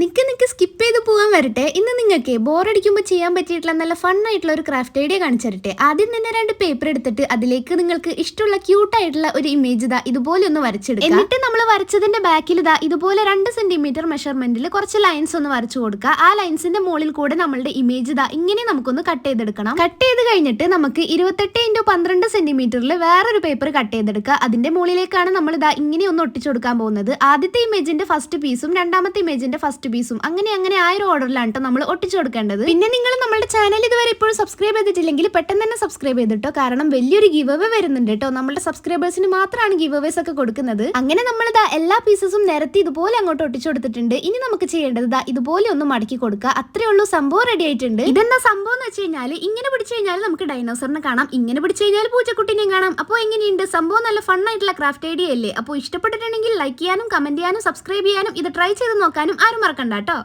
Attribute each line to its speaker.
Speaker 1: നിക്ക് നിക്ക് skip ചെയ്ത് പോകാൻ വരട്ടെ. ഇന്ന് നിങ്ങൾക്ക് ബോറടിക്കുമ്പോൾ ചെയ്യാൻ പറ്റിയിട്ടുള്ള നല്ല ഫൺ ആയിട്ടുള്ള ഒരു ക്രാഫ്റ്റ് ഐഡിയ കാണിച്ചു തരട്ടെ. ആദ്യം തന്നെ രണ്ട് പേപ്പർ എടുത്തിട്ട് അതിലേക്ക് നിങ്ങൾക്ക് ഇഷ്ടമുള്ള ക്യൂട്ടായിട്ടുള്ള ഒരു ഇമേജ് ഇതാ ഇതുപോലെ ഒന്ന് വരച്ചെടുക്കുക എന്നിട്ട് വരച്ചതിന്റെ ബാക്കിൽ ഇതാ ഇതുപോലെ രണ്ട് സെന്റിമീറ്റർ മെഷർമെന്റിൽ കുറച്ച് ലൈൻസ് ഒന്ന് വരച്ചു കൊടുക്കുക. ആ ലൈൻസിന്റെ മുകളിൽ കൂടെ നമ്മളുടെ ഇമേജ് ഇതാ ഇങ്ങനെ നമുക്കൊന്ന് കട്ട് ചെയ്തെടുക്കണം. കട്ട് ചെയ്ത് കഴിഞ്ഞിട്ട് നമുക്ക് ഇരുപത്തെട്ട് ഇന്റു പന്ത്രണ്ട് സെന്റിമീറ്ററിൽ വേറൊരു പേപ്പർ കട്ട് ചെയ്തെടുക്കുക. അതിന്റെ മുകളിലേക്കാണ് നമ്മൾ ഇതാ ഇങ്ങനെ ഒന്ന് ഒട്ടിച്ചു കൊടുക്കാൻ പോകുന്നത്. ആദ്യത്തെ ഇമേജിന്റെ ഫസ്റ്റ് പീസും രണ്ടാമത്തെ ഇമേജിന്റെ ഫസ്റ്റ് പീസും അങ്ങനെ അങ്ങനെ ആ ഒരു ഓർഡറിലാണ് നമ്മൾ ഒട്ടിച്ചു കൊടുക്കേണ്ടത്. പിന്നെ നിങ്ങൾ നമ്മുടെ ചാനൽ ഇതുവരെ ഇപ്പോഴും സബ്സ്ക്രൈബ് ചെയ്തിട്ടില്ലെങ്കിൽ പെട്ടെന്ന് തന്നെ സബ്സ്ക്രൈബ് ചെയ്തിട്ടോ. കാരണം വലിയൊരു ഗിവ് വരുന്നുണ്ട് കേട്ടോ നമ്മുടെ സബ്സ്ക്രൈബേഴ്സിന് മാത്രമാണ് ഗിവ് ഒക്കെ കൊടുക്കുന്നത്. അങ്ങനെ നമ്മൾ ഇതാ എല്ലാ പീസസും നിരത്തി ഇതുപോലെ അങ്ങോട്ട് ഒട്ടിച്ചു കൊടുത്തിട്ടുണ്ട്. ഇനി നമുക്ക് ചെയ്യേണ്ടത് ഇതാ ഇതുപോലെ ഒന്ന് മടക്കി കൊടുക്കുക. അത്രേ ഉള്ളൂ സംഭവം റെഡി ആയിട്ടുണ്ട്. ഇതെന്താ സംഭവം എന്ന് വെച്ച് കഴിഞ്ഞാൽ ഇങ്ങനെ പിടിച്ചു കഴിഞ്ഞാൽ നമുക്ക് ഡൈനോസറിനെ കാണാം. ഇങ്ങനെ പിടിച്ചു കഴിഞ്ഞാൽ പൂച്ചക്കുട്ടിനെയും കാണാം. അപ്പോൾ എങ്ങനെയുണ്ട്? സംഭവം നല്ല ഫൺ ആയിട്ടുള്ള ക്രാഫ്റ്റ് ഐഡിയ അല്ലേ? അപ്പോൾ ഇഷ്ടപ്പെട്ടിട്ടുണ്ടെങ്കിൽ ലൈക്ക് ചെയ്യാനും കമന്റ് ചെയ്യാനും സബ്സ്ക്രൈബ് ചെയ്യാനും ഇത് ട്രൈ ചെയ്ത് നോക്കാനും ആരും മറക്കണ്ട കേട്ടോ.